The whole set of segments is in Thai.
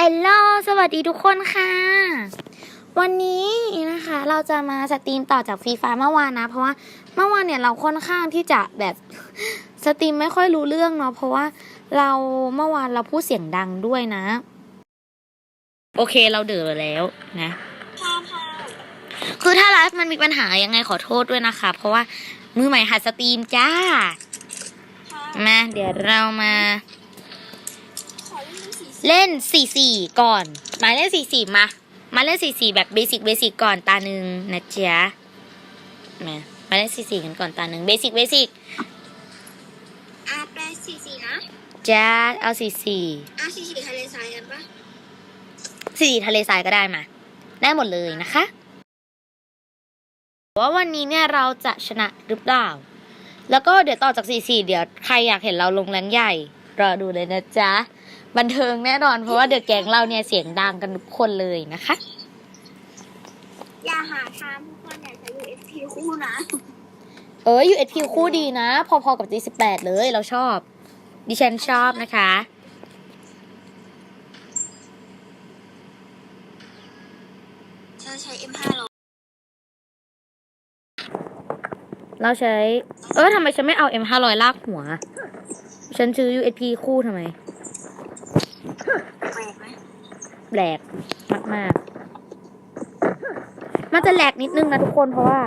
เอลโลสวัสดีทุกคนค่ะ วันนี้นะคะ เราจะมาสตรีมต่อจากฟรีไฟเมื่อวานนะ เพราะว่าเมื่อวานเนี่ยเราค่อนข้างที่จะแบบสตรีมไม่ค่อยรู้เรื่องเนาะเพราะว่าเราเมื่อวานเราพูดเสียงดังด้วยนะ โอเคเราเดือแล้วนะ คือถ้าไลฟ์มันมีปัญหายังไงขอโทษด้วยนะคะ เพราะว่ามือใหม่หัดสตรีมจ้ามาเดี๋ยวเรามา เล่นสี่สี่ก่อน มาเล่นสี่สี่มา มาเล่นสี่สี่แบบเบสิกเบสิกก่อนตาหนึ่งนะจ๊ะมามาเล่นสี่สี่กันก่อนตาหนึ่งเบสิกเบสิกอาแปดสี่สี่นะจ้าเอาสี่สี่อาสี่สี่ทะเลทรายกันปะสี่ทะเลทรายก็ได้มา ได้หมดเลยนะคะ ว่าวันนี้เนี่ยเราจะชนะหรือเปล่า แล้วก็เดี๋ยวต่อจากสี่สี่เดี๋ยวใครอยากเห็นเราลงแรงใหญ่ รอดูเลยนะจ๊ะ บันเทิงแน่นอน เพราะว่าเดอะแก๊งเราเนี่ยเสียงดังกันทุกคนเลยนะคะ อย่าหาทำทุกคนอย่าใช้ USP คู่นะ เออ USP คู่ดีนะ พอๆกับ G18 เลยเราชอบ ดิฉันชอบนะคะฉันใช้ M ห้าร้อยเราใช้ เออทำไมฉันไม่เอา M 500 ลากหัว ฉันซื้อ USP คู่ทำไม แปลกไหม แหลกมากๆ มันจะแหลกนิดนึงนะทุกคนเพราะว่า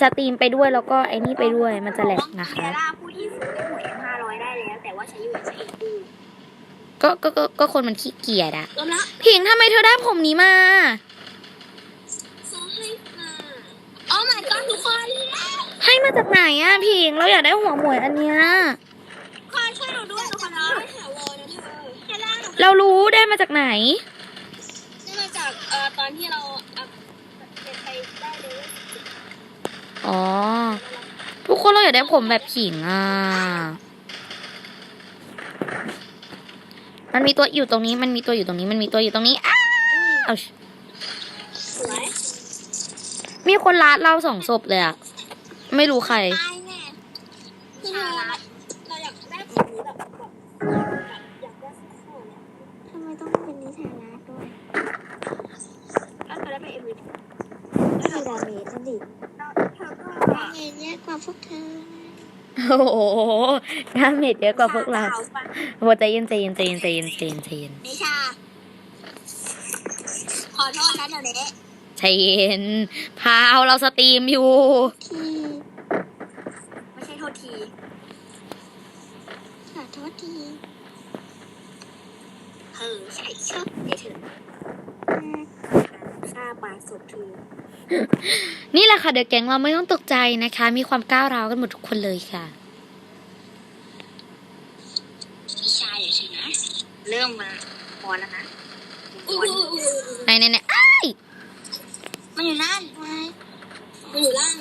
สตรีมไปด้วยแล้วก็ไอ้นี่ไปด้วยมันจะแหลกนะคะเดล่าผู้ที่ซื้อหัว M ห้าร้อยได้แล้ว แต่ว่าใช้ USP คู่ก็ก็ก็ก็คนมันขี้เกียจอะรวมแล้วผิงทำไมเธอได้ผมนี้มา ซื้อให้ค่ะโอ้ my god ทุกคนให้มาจากไหนอะผิงเราอยากได้หัวหมวยอันเนี้ยคอยช่วยหนูด้วยทุกคนนะหาวอนะเธอเดล่าหนูเรารู้ได้มาจากไหนนี่มาจากเอ่อตอนที่เราอัพเก็บไปได้เลย อ๋อ ทุก คนเราอยากได้ผมแบบผิงอะ มันมีตัวอยู่ตรงนี้ มันมีตัวอยู่ตรงนี้ มันมีตัวอยู่ตรงนี้อ้าวเอาสวยมีคนรัดเราสองศพเลยอะไม่รู้ใครตายแน่คือเราเราอยากได้แบบนี้แบบแบบอยากได้สักคนเนี่ยทำไมต้องเป็นนิทานะด้วยแล้วเธอได้ไปเอ็มวีไม่มีดาเมจนั่นดิเธอก็ดา เมจเยอะกว่าพวกเธอโอ้โหดาเมจเยอะกว่าพวกเราโอ้ใจเย็นใจเย็นใจเย็นใจเย็นใจเย็นใจเย็นนิชา ขอโทษนะเดี๋ยวนี้ใจเย็น พาวเราสตรีมอยู่ ทีไม่ใช่โทษที ขอโทษทีเออใช่ชอบเดี๋ยวเธอ ฆ่าปาศพเธอนี่แหละค่ะเดอะแก๊งเราไม่ต้องตกใจนะคะ มีความก้าวร้าวกันหมดทุกคนเลยค่ะนิชาเดี๋ยวเธอนะเริ่มมาพอแล้วนะไหนไหนไหนอ้ายมันอยู่นั่นไว้มันอยู่ล่างอ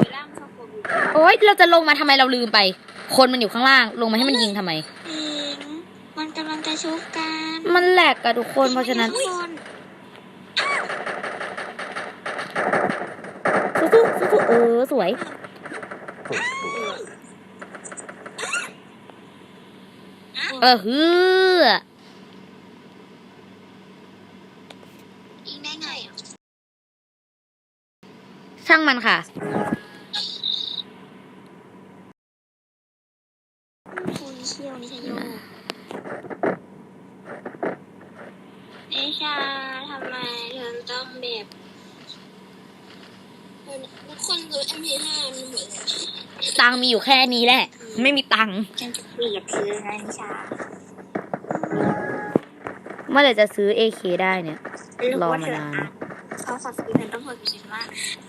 ยู่ล่างชอบผมอยู่โอ๊ยเราจะลงมาทำไมเราลืมไป คนมันอยู่ข้างล่าง ลงมาให้มันยิงทำไมปิงมันกำลังจะชุบกัน มันแหลกอะทุกคนเพราะฉะนั้นทุกคนสู้สู้เออสวย เออฮืออช่างมันค่ะ คุณเชี่ยวนิชาโย นิชาทำไมเธอต้องแบบ ทุกคนรู้ MP5 มันเหมือนกันตังค์มีอยู่แค่นี้แหละ ไม่มีตังค์ฉันจะเกลียดเธอนะนิชาเมื่อไหร่จะซื้อ AK ได้เนี่ย รอมานานเขาขอสกิปเป็นต้องพูดกับฉันว่า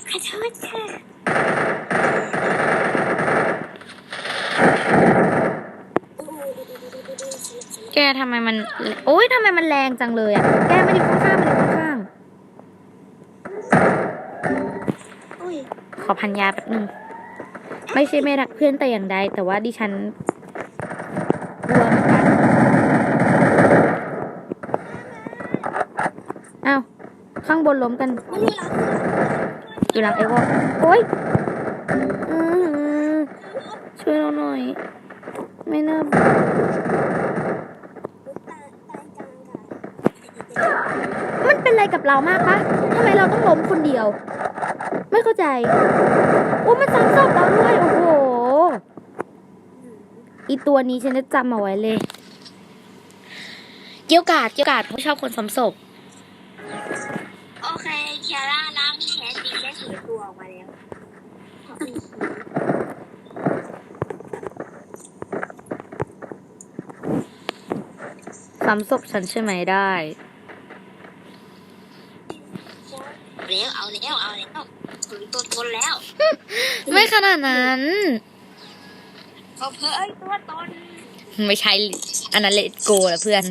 ขอโทษค่ะแกทำไมมัน โอ๊ยทำไมมันแรงจังเลยอะ แกไม่ได้ข้า อพันยาแป๊บหนึ่งไม่ใช่ไม่รักเพื่อนแต่อย่างใด แต่ว่าดิฉันกลัวเหมือนกันอ้าวข้างบนล้มกัน อยู่หลังไอ้วอโอ้ยช่วยเราหน่อย ไม่น่ามันเป็นอะไรกับเรามากะทำไมเราต้องล้มคนเดียว ใจโอ้มันซ้ำศพเราด้วย โอ้โห อีตัวนี้ฉันจะจำเอาไว้เลย เกี่ยวกาดเกี่ยวกาดเพราะชอบคนซ้ำศพโอเคเคียร่าล้างแคสตีได้ถือตัวออกมาแล้วซ้ำศพฉันใช่ไหมได้ แล้วเอาแล้วเอาแล้วถึงตัวตนแล้ว ไม่ขนาดนั้นเขาเพิ่ยตัวตนไม่ใช่อันนั้นเลตโกแล้วเพื่อน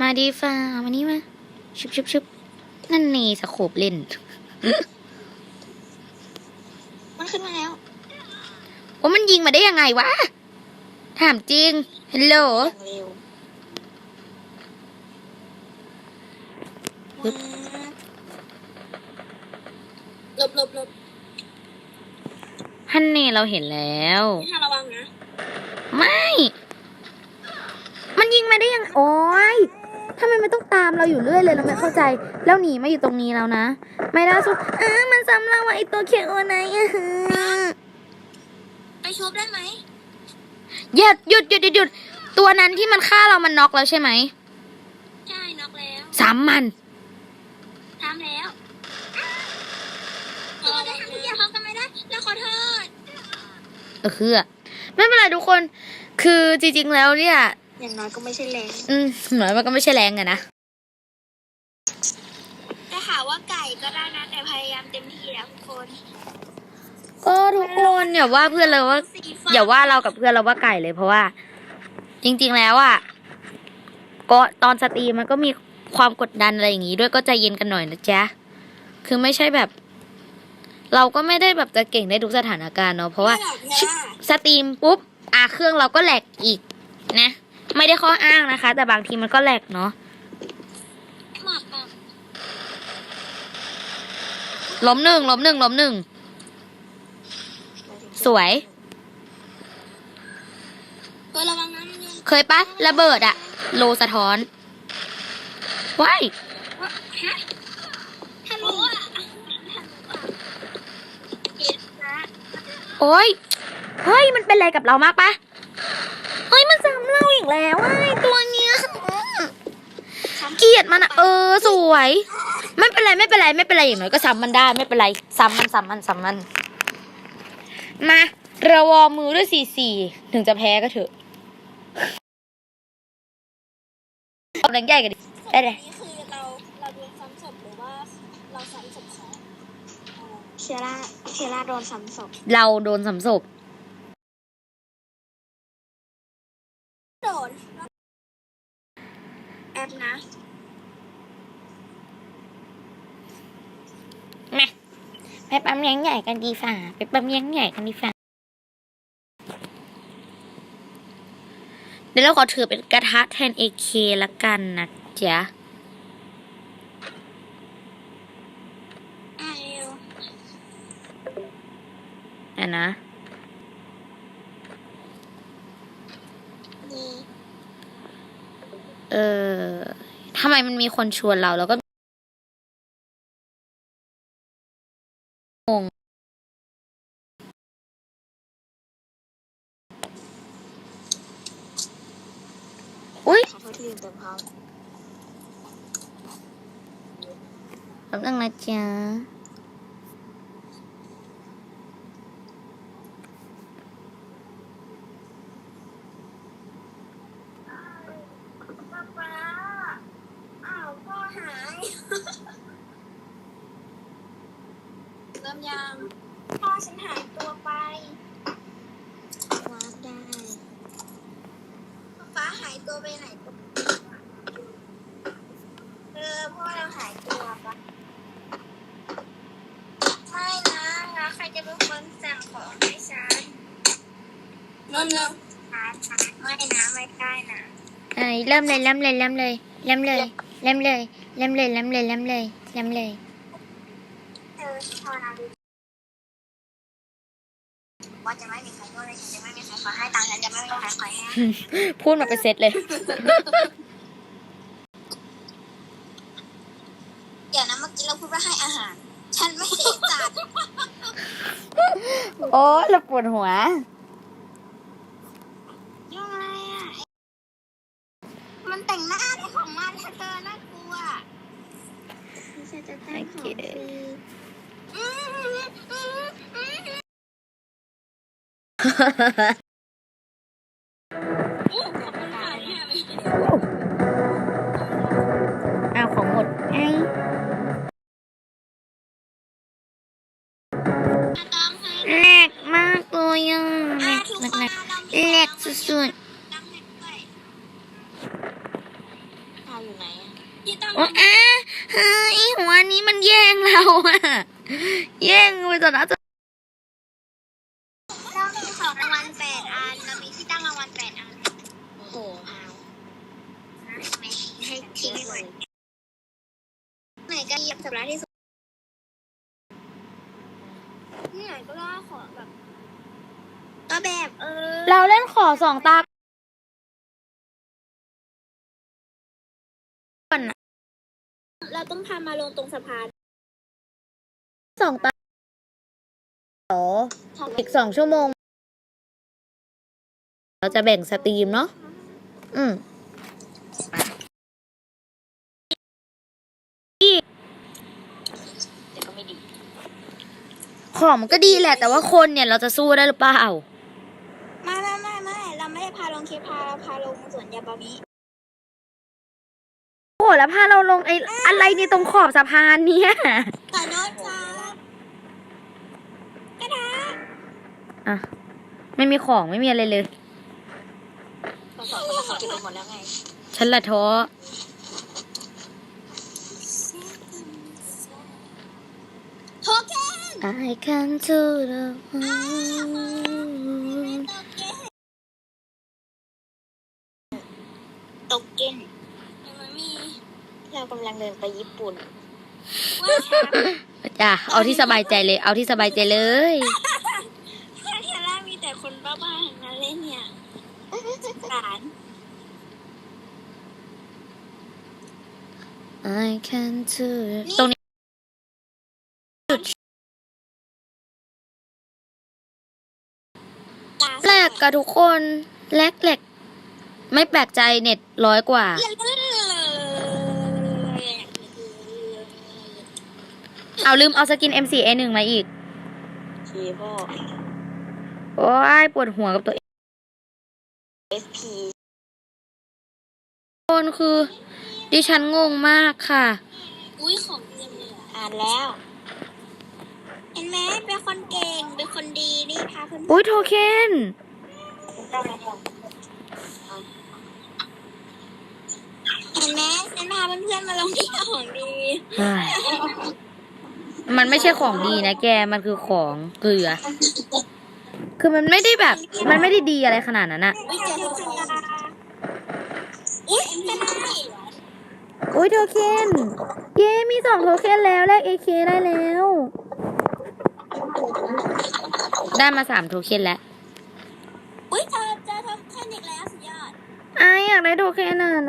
มาดีฟ้ามานี่มาชุบชุบชุบนั่นนี่สโคบเล่น มันขึ้นมาแล้วว่ามันยิงมาได้ยังไงวะ ถามจริงฮัลโหล อย่างเร็ว ปึ๊บ หลบหลบหลบฮันนี่เราเห็นแล้ว ถ้าระวังนะ ไม่ มันยิงมาได้ยังโอ้ยทำไมมันต้องตามเราอยู่เรื่อยเลยเราไม่เข้าใจ แล้วหนีมาอยู่ตรงนี้แล้วนะ ไม่ได้สุดเออมันซ้ำเราว่ะไอตัวเคโอไนอะฮะไปชุบได้ไหมหยุดหยุดหยุดหยุดหยุดตัวนั้นที่มันฆ่าเรามันน็อกแล้วใช่ไหม ใช่ น็อกแล้วซ้ำมันทำ แล้วเราได้ทำทุกอย่างพร้อมกันไม่ได้ แล้วขอโทษเออคือไม่เป็นไรทุกคน คือจริงๆแล้วเนี่ย อย่างน้อยก็ไม่ใช่แรงอืมเหมือนมันก็ไม่ใช่แรงอะนะจะหาว่าไก่ก็ได้นะแต่พยายามเต็มที่แล้วทุกคนก็ทุกคนอย่าว่าเพื่อนเลยว่า สีฟ้าอย่าว่าเรากับเพื่อนเราว่าไก่เลยเพราะว่า จริง ๆแล้วอะก็ตอนสตรีมมันก็มี ความกดดันอะไรอย่างงี้ด้วยก็ใจเย็นกันหน่อยนะจ๊ะ คือไม่ใช่แบบ เราก็ไม่ได้แบบจะเก่งได้ทุกสถานการณ์เนาะเพราะว่าไม่หรอกเพียร่าสตรีมปุ๊บอะเครื่องเราก็แหลกอีกนะ ไม่ได้ข้ออ้างนะคะ แต่บางทีมันก็แหลกเนาะหมากอะล้มหนึ่งล้มหนึ่งล้มหนึ่งสวยเออระวังนะมันยังเคยปะระเบิดอะโลสะท้อน ว้ายฮะฮัลโหลอะเห็นนะโอ้ย เฮ้ย มันเป็นอะไรกับเรามากปะเฮ้ย มันซ้ำเราอีกแล้วไอ้ตัวเนี้ย เกลียดมันอะเออ สวย ไม่เป็นไรไม่เป็นไรไม่เป็นไรอย่างน้อยก็ซ้ำมันได้ไม่เป็นไร ซ้ำมันซ้ำมันซ้ำมัน มาระวอมือด้วยสี่สี่ถึงจะแพ้ก็เถอะเอาแรงใหญ่กันดิ ได้เลยนี่คือเราเราโดนซ้ำศพหรือว่าเราซ้ำศพเขาเชียร่าเชียร่าโดนซ้ำศพเราโดนสำศพโดนแอปนะมาไปปั๊มเลี้ยงใหญ่กันดีฝ่าไปปั๊มเลี้ยงใหญ่กันดีฝ่าเดี๋ยวเราขอถือเป็นกระทะแทน AK ละกันนะ จ๊ะอ่าเร็วอะนะนี่เออทำไมมันมีคนชวนเราแล้วก็งงอุ้ย ขอโทษที่ลืมเติมพร้อม แป๊บนึงนะจ๊ะป๊าป๊าอ้าวพ่อหายเริ่มยังพ่อฉันหายตัวไปวาร์ปได้ฟ้าหายตัวไปไหนตัวเออพ่อเราหายตัวปะ จะเป็นคนสั่งของให้ฉันเริ่มเริ่มช้าช้าไม่นะไม่ได้นะเอ้ยเริ่มเลยเริ่มเลยเริ่มเลยเริ่มเลยเริ่มเลยเริ่มเลยเริ่มเลยเริ่มเลยเริ่มเลยเธอพอนะว่าจะไม่มีใครด้วยฉันจะไม่มีใครขอให้ตังค์ฉันจะไม่มีใครขอให้พูดมาเป็นเซตเลยเดี๋ยวนะเมื่อกี้เราพูดว่าให้อาหาร ฉันไม่ได้จัด โอ้เราปวดหัว ยังไงอะ มันแต่งหน้าในของมันเธอน่ากลัวไม่ใช่จะแต่งของโอเคฟรีอ้า อาอยู่ไหนอะที่ต้องๆโอ้อะเฮ้ยหัวนี้มันแย่งเราอะ แย่งไปต่อหน้าต่อเรามีของรางวัลแปดอันเรามีที่ตั้งรางวัลแปดอัน โอ้โหพาวไม่ให้ทิ้งไว้ไหนก็เหยียบสัปดาห์ที่สุดนี่ไหนก็ล่าของแบบ ก็แบบเออ เราเล่นขอสองตา เราต้องพามาลงตรงสะพานสองตาโอ้อีกสองชั่วโมง เราจะแบ่งสตรีมเนาะอืมแต่ก็ไม่ดีของมันก็ดีแหละ แต่ว่าคนเนี่ยเราจะสู้ได้หรือเปล่า ไม่ไม่ไม่ไม่เราไม่ได้พาลงเคพาเราพาลงสวนยาบามิโอ้ แล้วพาเราลงไอ้อะไรนี่ตรงขอบสะพานเนี่ยขอโทษครับกระดาษอะไม่มีของไม่มีอะไรเลย เราสองคนเราเก็บไปหมดแล้วไงฉันละท้อโทเค็น I can do the ตกเก้น เรากำลังเดินไปญี่ปุ่นจ้ะเอาที่สบายใจเลย เอาที่สบายใจเลยเพื่อนเทล่ามีแต่คนบ้าๆทั้งนั้นเลยเนี่ยสาร I can do it ตรงนี้แปลกกับทุกคนแลกแหลกไม่แปลกใจเน็ตร้อยกว่า เอาลืมเอาสกิน M4A1 มาอีกชีพ่อ โอ้ยปวดหัวกับตัวเอง SP คนคือ ดิฉันงงมากค่ะ อุ้ยของเต็มเลยอะอ่านแล้ว เห็นไหมเป็นคนเก่ง เป็นคนดีนี่พาเพื่อนอุ้ยโทเค็นเห็นไหมฉันพาเพื่อนๆมาลงที่ของดี เฮ้ย มันไม่ใช่ของดีนะแก มันคือของเกลือ คือมันไม่ได้แบบ มันไม่ได้ดีอะไรขนาดนั้นอะอุ้ยเจอโทเค็นอุ้ยไม่ได้อุ้ยโทเค็น เย้มีสองโทเค็นแล้วแลกเอเคได้แล้ว ได้มาสามโทเค็นแล้วอุ้ยเจอเจอโทเค็นอีกแล้วสุดยอดไอายอยากได้โทเค็นอะหนู